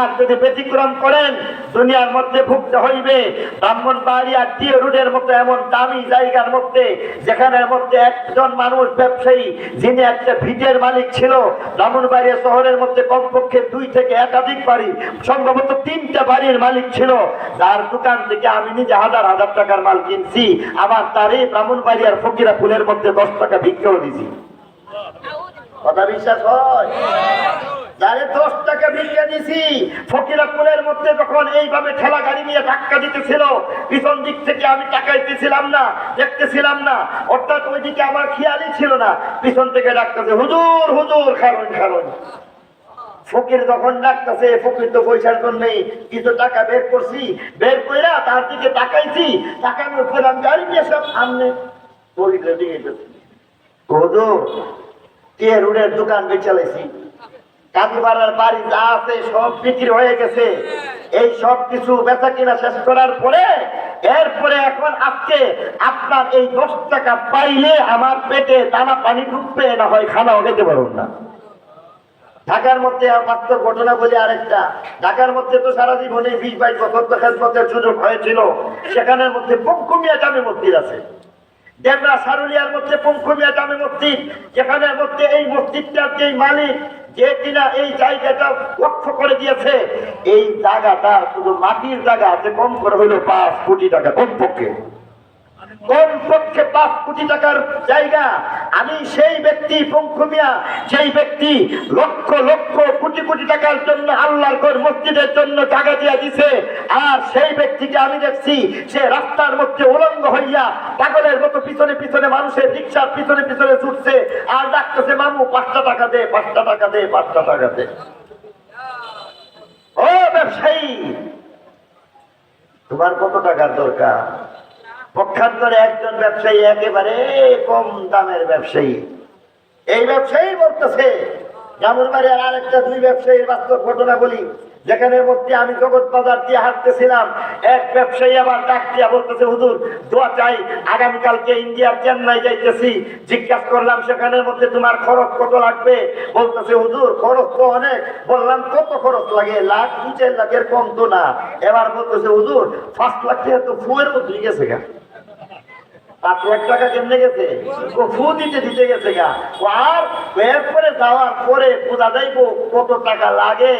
আর যদি ব্যতিক্রম করেন দুনিয়ার মধ্যে ভুগতে হইবে। ব্রাহ্মণ বাড়ি আর টিয়ে রুডের মতো এমন দামি জায়গার মধ্যে যেখানের মধ্যে একজন মানুষ ব্যবসায়ী যিনি একটা ভিটের মালিক ছিল ব্রাহ্মণবাড়িয়া শহরের মধ্যে কমপক্ষে দুই থেকে একাধিক বাড়ি সম্ভবত তিনটা বাড়ির মালিক ছিল। যার দোকান থেকে আমি নিজে হাজার হাজার টাকার মাল কিনছি। আবার তারই ব্রাহ্মণবাড়িয়ার ফকিরা ফুলের মধ্যে দশ টাকা বিক্রিও দিছি। কথা বিশ্বাস হয়? দশ টাকা দিছি মধ্যে এইভাবে ঠেলা গাড়ি নিয়ে দিতেছিল, পিছন দিক থেকে আমি না, দেখতেছিলাম না। অর্থাৎ আমার খেয়ালই ছিল না। পিছন থেকে ডাকতেছে, হুজুর হুজুর ফকির যখন ডাকতেছে, ফকির তো পয়সার নেই কিছু টাকা বের করছি, বের কইরা তার দিকে তাকাইছি, তাকানোর পর আমি গাড়ি নিয়ে সব সামনে। হুজুর, কে রুডের দোকান বেচালাইছি? কাঁদিপাড়ার বাড়ি যা আছে সব বিক্রি হয়ে গেছে। এই সব কিছু বেচা কিনা শেষ করার পরে, এরপরে এখন আজকে আপনার এই দশ টাকা পাইলে আমার পেটে দানা পানি ঢুকবে, না হয় খানাও খেতে পারুন না। ঢাকার মধ্যে মাত্র ঘটনা বলি আরেকটা। ঢাকার মধ্যে তো সারা জীবনে বিশ বাইশ বছর তো খেজমতের সুযোগ হয়েছিল। সেখানের মধ্যে পঙ্কুমিয়া জামে মন্দির আছে। দেবরা সারুলিয়ার মধ্যে পঙ্কুমিয়া জামে মসজিদ। যেখানের মধ্যে এই মসজিদটার যেই মালিক যে কিনা এই জায়গাটা লক্ষ্য করে দিয়েছে, এই জায়গাটা শুধু মাটির জায়গা আছে, কম করে হইল পাঁচ কোটি টাকা কমপক্ষে। কমপক্ষে পাঁচ কোটি টাকার জায়গা? আমি সেই ব্যক্তি পঙ্কুমিয়া সেই ব্যক্তি লক্ষ লক্ষ কোটি কোটি টাকার জন্য আল্লাহর ঘর মসজিদের জন্য টাকা দিয়া দিছে। আর সেই ব্যক্তিকে আমি দেখছি, সে রাস্তার মধ্যে উলঙ্গ হইয়া পাগলের মতো পিছনে পিছনে মানুষের রিক্সার পিছনে পিছনে ছুটছে আর ডাকতেছে, মামু, পাঁচটা টাকা দে, পাঁচটা টাকা দে, পাঁচটা টাকা দে। ও ব্যবসায়ী, তোমার কত টাকার দরকার? পক্ষান্তরে একজন ব্যবসায়ী একেবারে কম দামের ব্যবসায়ী। এই ব্যবসায়ী বলতেছে যেমন বাড়ি আর আরেকটা দুই ব্যবসায়ীর বাস্তব ঘটনা বলি। যেখানের মধ্যে আমি জগৎ বাজার দিয়ে হাঁটতেছিলাম, এক ব্যবসায়ী আবার ডাক দিয়া বলতেছে, হুজুর, দোয়া চাই, আগামীকালকে ইন্ডিয়ার চেন্নাই যাইতেছি, জিজ্ঞাসা করলাম, সেখানের মধ্যে তোমার খরচ কত লাগবে? বলতেছে, হুজুর, খরচ তো অনেক, বললাম, কত খরচ লাগে? লাখ দু চার লাখের কম তো না। এবার বলতেছে, হুজুর ফার্স্ট লাখ তো ফুয়ের মধ্যে গেছে গা। টাকা গেছে? দিতে গেছে কত টাকা লাগে।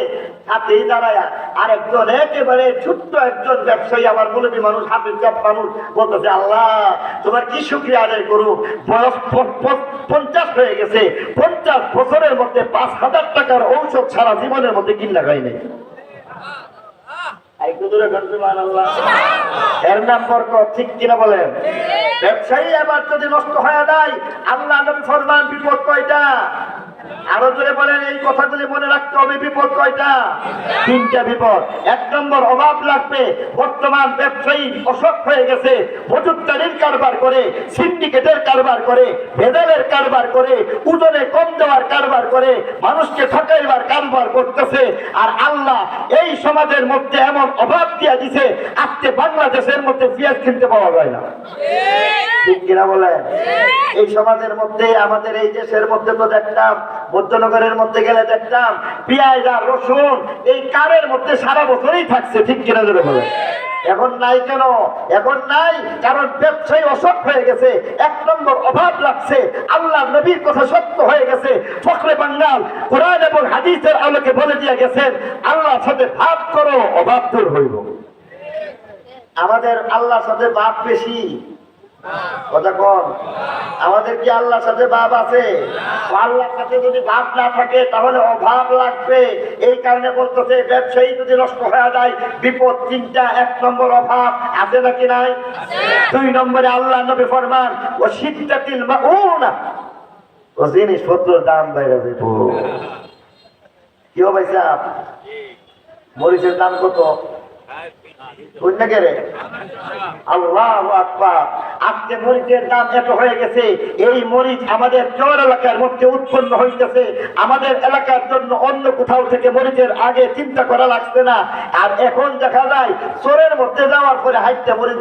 দাঁড়ায় আর একজন একেবারে ছোট্ট একজন ব্যবসায়ী মানুষ মানুষ আল্লাহ, তোমার কি শুক্রিয়া আদায় করুক বয়স পঞ্চাশ হয়ে গেছে। পঞ্চাশ বছরের মধ্যে পাঁচ হাজার টাকার ঔষধ সারা জীবনের মধ্যে কিনা খাই নাই আর একটু দূরে ঘন্টু মান আল্লাহ এর নাম বরকত ঠিক কিনা বলেন? ব্যবসায়ী আবার যদি নষ্ট হয়ে যায় আল্লাহ নবী ফরমান বিপদ কয়টা? আরও জোরে বলেন, এই কথাগুলি মনে রাখতে হবে, বিপদ কয়টা? তিনটা বিপদ। এক নম্বর, অভাব লাগবে। বর্তমান ব্যবসায়ী অসৎ হয়ে গেছে। মজুদারির কারবার করে, সিন্ডিকেটের কারবার করে ভেদালের কারবার করে, ওজনে কম দেওয়ার কারবার করে, মানুষকে ঠকাইবার কারবার করতেছে। আর আল্লাহ এই সমাজের মধ্যে এমন অভাব দিয়া দিছে, আজকে বাংলাদেশের মধ্যে পেঁয়াজ কিনতে পাওয়া যায় না। ঠিক কিনা বলেন? এই সমাজের মধ্যে আমাদের এই দেশের মধ্যে তো দেখতাম মধ্যনগরের মধ্যে গেলে দেখতাম পেঁয়াজ আর রসুন এই কারের মধ্যে সারা বছরই থাকছে ঠিক কিনা ধরে বলে এখন নাই কেন? এখন নাই কারণ ব্যবসায়ী অসৎ হয়ে গেছে এক নম্বর অভাব লাগছে আল্লাহ নবীর কথা সত্য হয়ে গেছে ফখরে বাঙ্গাল কোরআন এবং হাদিসের আলোকে বলে দিয়ে গেছেন আল্লাহর সাথে ভাব করো অভাব দূর হইব। আমাদের আল্লাহর সাথে বাপ বেশি। কথা কম। আমাদের কি আল্লাহর সাথে বাপ আছে? আল্লাহর সাথে যদি বাপ না থাকে তাহলে অভাব লাগবে। এই কারণে বলতেছে ব্যবসায়ী যদি নষ্ট হয়ে যায় বিপদ তিনটা এক নম্বর অভাব আছে নাকি নাই? দুই নম্বরে আল্লাহ নবী ফরমান ও শীতাতিল মাউনা। ও না ও জিনিসপত্রের দাম বাইরে দেব কি হবে সাহেব মরিচের দাম কত? দাম আর এখন দেখা যায়, চোরের মধ্যে যাওয়ার পরে মরিচ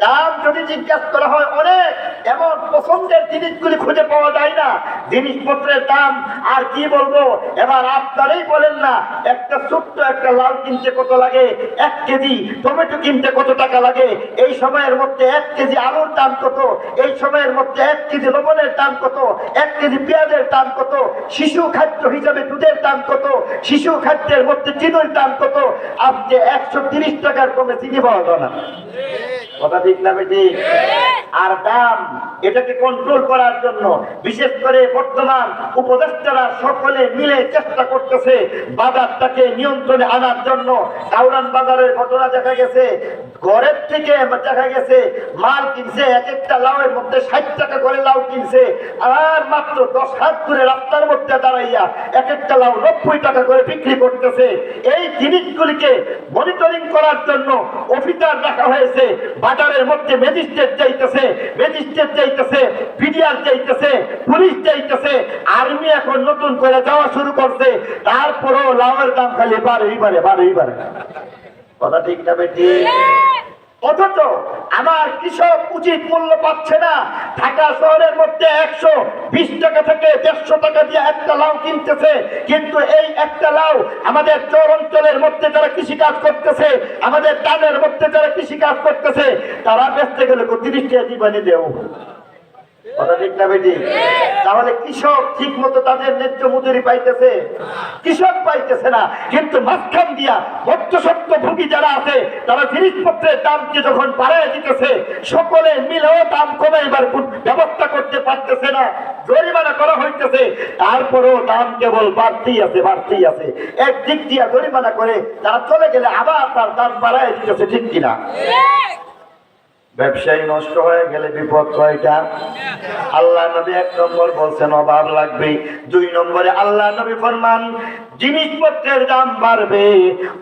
দাম যদি জিজ্ঞাসা করা হয়, অনেক এমন পছন্দের জিনিসগুলি খুঁজে পাওয়া যায় না। জিনিসপত্রের দাম, আর কি বলব? এবার আপনারাই বলেন না, একটা ছোট্ট একটা লাল কিনতে কত লাগে? এক কেজি টমেটো কিনতে কত টাকা লাগে? এই সময়ের মধ্যে এক কেজি আলুর দাম কত? এই সময়ের মধ্যে এক কেজি লবণের দাম কত? এক কেজি পেঁয়াজের দাম কত? শিশু খাদ্য হিসাবে দুধের দাম কত? শিশু খাদ্যের মধ্যে চিনির দাম কত? আজকে একশো তিরিশ টাকার কমে চিনি পাওয়া যায় না। কথা ঠিক না বেটি? আর দাম এটাকে কন্ট্রোল করার জন্য, বিশেষ করে বর্তমান উপদেষ্টারা সকলে মিলে চেষ্টা করতেছে বাজারটাকে নিয়ন্ত্রণে আনার জন্য। কাউরান বাজারের ঘটনা দেখা গেছে, ঘরের থেকে দেখা গেছে, মাল কিনছে, এক একটা লাউয়ের মধ্যে ষাট টাকা করে লাউ কিনছে, আর মাত্র দশ হাত দূরে রাস্তার মধ্যে দাঁড়াইয়া এক একটা লাউ নব্বই টাকা করে বিক্রি করতেছে। এই জিনিসগুলিকে মনিটরিং করার জন্য অফিসার রাখা হয়েছে, বাজারের মধ্যে ম্যাজিস্ট্রেট চাইতেছে ম্যাজিস্ট্রেট চাইতেছে পিডিআর চাইতেছে পুলিশ চাইতেছে আর্মি এখন নতুন করে যাওয়া শুরু করছে, তারপরেও লাউয়ের দাম খালি বারোই বারে বারোই বারে কথা ঠিক না বেটি? অথচ আমার কৃষক উচিত মূল্য পাচ্ছে না। ঢাকা শহরের মধ্যে একশো বিশ টাকা থেকে দেড়শো টাকা দিয়ে একটা লাউ কিনতেছে। কিন্তু এই একটা লাউ আমাদের চর অঞ্চলের মধ্যে যারা কৃষিকাজ করতেছে, আমাদের টানের মধ্যে যারা কৃষিকাজ করতেছে, তারা বেচতে গেলে তিরিশ টাকা জীবনে দেও। কথা ঠিক না বেটি? তাহলে কৃষক ঠিক মতো তাদের ন্যায্য মজুরি পাইতেছে? কৃষক পাইতেছে না কিন্তু মাঝখান দিয়া ভোগী যারা আছে তারা জিনিসপত্রের দামকে যখন বাড়ায় দিতেছে সকলে মিলেও দাম কমে এবার ব্যবস্থা করতে পারতেছে না। জরিমানা করা হইতেছে তারপরেও দাম কেবল বাড়তেই আছে বাড়তেই আছে। এক দিক দিয়া জরিমানা করে তারা চলে গেলে আবার তার দাম বাড়ায় দিতেছে ঠিক কিনা? ব্যবসায়ী নষ্ট হয়ে গেলে বিপদ কয়টা? আল্লাহ নবী এক নম্বর বলছেন অভাব লাগবে। দুই নম্বরে, আল্লাহ নবী ফরমান, জিনিসপত্রের দাম বাড়বে।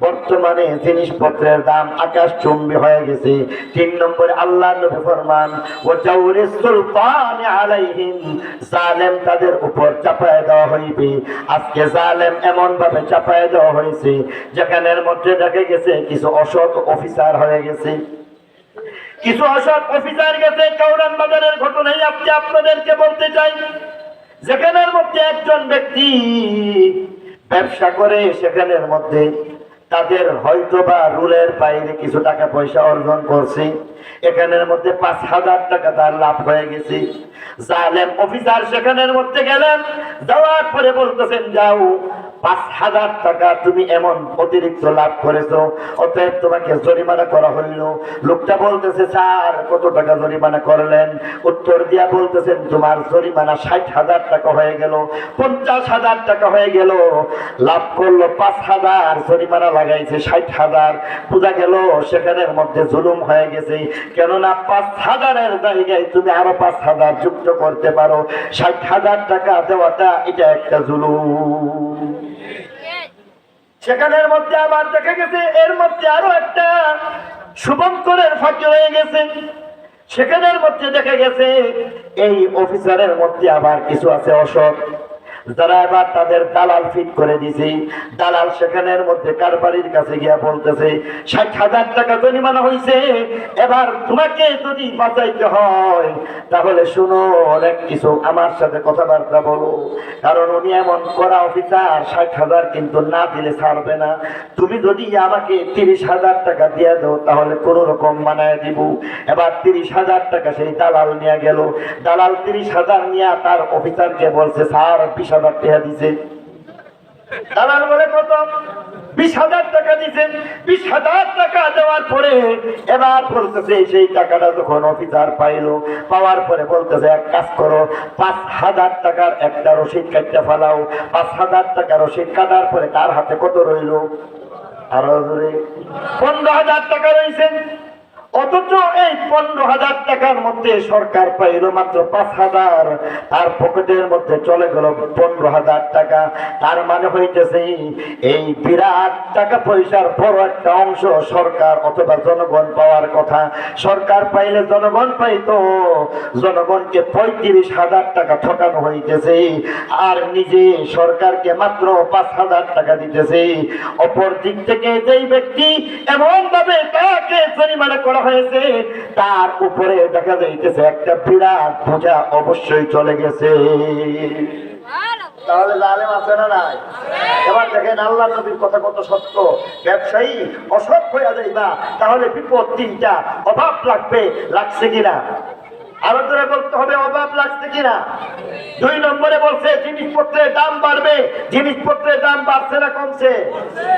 বর্তমানে জিনিসপত্রের দাম আকাশ চুম্বি হয়ে গেছে। তিন নম্বরে, আল্লাহ নবী ফরমান ও জাউরে সুলতান আলাইহিম জালেম তাদের উপর চাপায় দেওয়া হইবে। আজকে জালেম এমন ভাবে চাপায় দেওয়া হয়েছে, যেখানের মধ্যে দেখা গেছে কিছু অসৎ অফিসার হয়ে গেছে। কিছু অসৎ অফিসার গেছে, কাউরান বাজারের ঘটনাই আজকে আপনাদেরকে বলতে চাই। যেখানের মধ্যে একজন ব্যক্তি ব্যবসা করে, সেখানের মধ্যে তাদের হয়তো বা রুলের বাইরে কিছু টাকা পয়সা অর্জন করছে। এখানের মধ্যে পাঁচ হাজার টাকা তার লাভ হয়ে গেছে। জালেম অফিসার সেখানের মধ্যে গেলেন, যাওয়ার পরে বলতেছেন, যাও পাঁচ হাজার টাকা তুমি এমন অতিরিক্ত লাভ করেছ। অতএব তোমাকে জরিমানা করা হইল। লোকটা বলতেছে, স্যার, কত টাকা জরিমানা করলেন? উত্তর দিয়া বলতেছেন, তোমার জরিমানা ষাট হাজার টাকা হয়ে গেল, পঞ্চাশ হাজার টাকা হয়ে গেল। লাভ করল পাঁচ হাজার, জরিমানা লাগাইছে ষাট হাজার। বোঝা গেল সেখানের মধ্যে জুলুম হয়ে গেছে। কেননা পাঁচ হাজারের জায়গায় তুমি আরও পাঁচ হাজার যুক্ত করতে পারো। ষাট হাজার টাকা দেওয়াটা এটা একটা জুলুম। সেখানের মধ্যে আবার দেখা গেছে, এর মধ্যে আরও একটা শুভঙ্করের ফাঁকি হয়ে গেছে। সেখানের মধ্যে দেখা গেছে, এই অফিসারের মধ্যে আবার কিছু আছে অসৎ। যারা এবার তাদের দালাল ফিট করে দিছে দালাল সেখানের মধ্যে কারবারির কাছে গিয়া বলতেছে, ষাট হাজার টাকা জরিমানা হয়েছে এবার তোমাকে যদি বাঁচাইতে হয়, তাহলে শুনো, অনেক কিছু আমার সাথে কথাবার্তা বলো। কারণ উনি এমন করা অফিসার, ষাট হাজার কিন্তু না দিলে ছাড়বে না। তুমি যদি আমাকে তিরিশ হাজার টাকা দিয়ে দাও, তাহলে কোনো রকম মানায় দিব। এবার তিরিশ হাজার টাকা সেই দালাল নিয়ে গেল। দালাল তিরিশ হাজার নিয়ে তার অফিসারকে বলছে, স্যার, বিশ হাজার টাকা দিছে দালাল বলে, কত? বিশ হাজার টাকা দিচ্ছেন বিশ হাজার টাকা দেওয়ার পরে এবার বলতেছে, সেই টাকাটা যখন অফিসার পাইলো, পাওয়ার পরে বলতেছে, এক কাজ করো, পাঁচ হাজার টাকার একটা রসিদ কাটতে ফেলাও। পাঁচ হাজার টাকা রসিদ কাটার পরে তার হাতে কত রইল? আরও জোরে, পনেরো হাজার টাকা রয়েছে অথচ এই পনেরো হাজার টাকার মধ্যে সরকার পাইল মাত্র পাঁচ হাজার। তার পকেটের মধ্যে চলে গেল পনেরো হাজার টাকা। তার মানে হইতেছে এই বিরাট টাকা পয়সার বড় একটা অংশ সরকার অথবা জনগণ পাওয়ার কথা। সরকার পাইলে জনগণ পাইতো। জনগণকে পঁয়ত্রিশ হাজার টাকা ঠকানো হইতেছে। আর নিজে সরকারকে মাত্র পাঁচ হাজার টাকা দিতেছে। অপর দিক থেকে যেই ব্যক্তি এমন ভাবে তাকে জরিমানা করা হয়েছে তার উপরে দেখা যাইতেছে একটা বিরাট বোঝা অবশ্যই চলে গেছে। তাহলে জালেম আছে না নাই? এবার দেখেন আল্লাহ নবীর কথা কত সত্য। ব্যবসায়ী অসৎ হয়ে যাইবা তাহলে বিপদ তিনটা অভাব লাগবে লাগছে কিনা? আরও ধরে বলতে হবে অভাব লাগছে কিনা? দুই নম্বরে বলছে, জিনিসপত্রের দাম বাড়বে, জিনিসপত্রের দাম বাড়ছে না কমছে।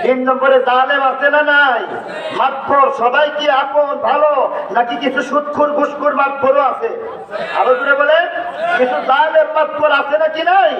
তিন নম্বরে, জালেম বাড়ছে না নাই? মাতফর সবাই কি আপন, ভালো, নাকি কিছু সুৎখুর, ঘুষখুর মাতফরও আছে? আরও ধরে বলে কিছু জালেম মাতফর আছে নাকি নাই?